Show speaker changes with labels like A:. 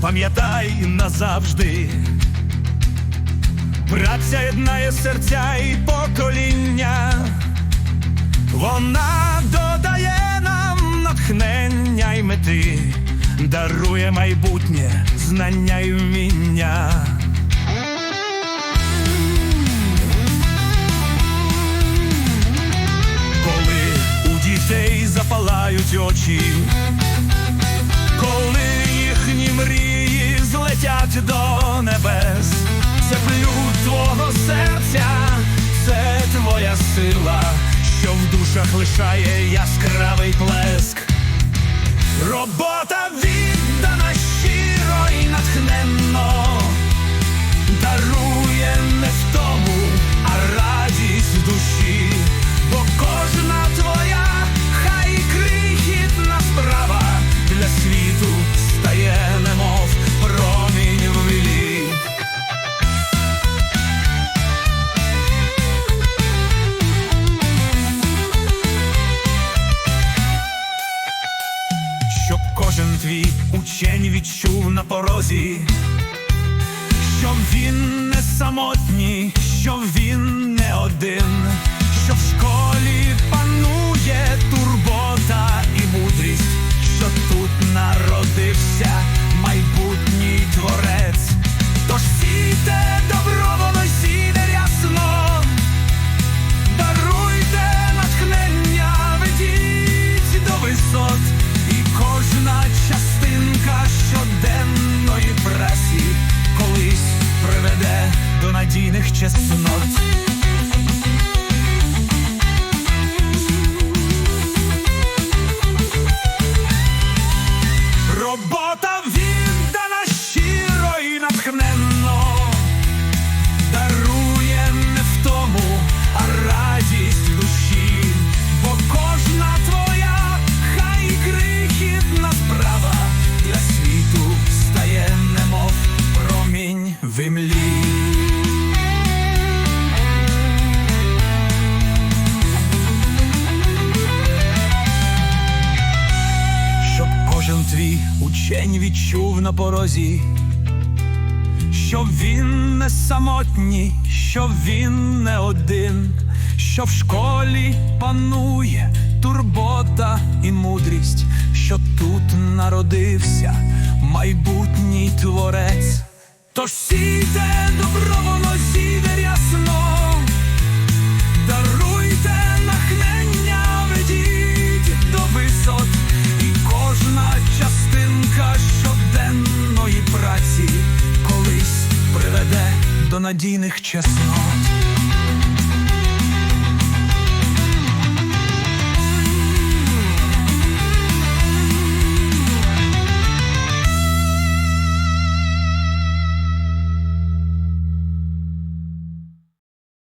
A: пам'ятай назавжди. Праця єднає серця і покоління, вона додає нам натхнення й мети, дарує майбутнє знання й вміння. Коли у дітей запалають очі, душах лишає яскравий плеск. Робота на порозі, що він не самотній, що він не один, що в школі панує турбота і мудрість, що тут народився майбутній творець. Тож сійте добро, воно й сіде рясно, даруйте натхнення, ведіть до висот, і кожна частинка надійних чеснот. Учень відчув на порозі що він не самотній, що він не один, що в школі панує турбота і мудрість, що тут народився майбутній творець. Тож сійте добро, до надійних чеснот.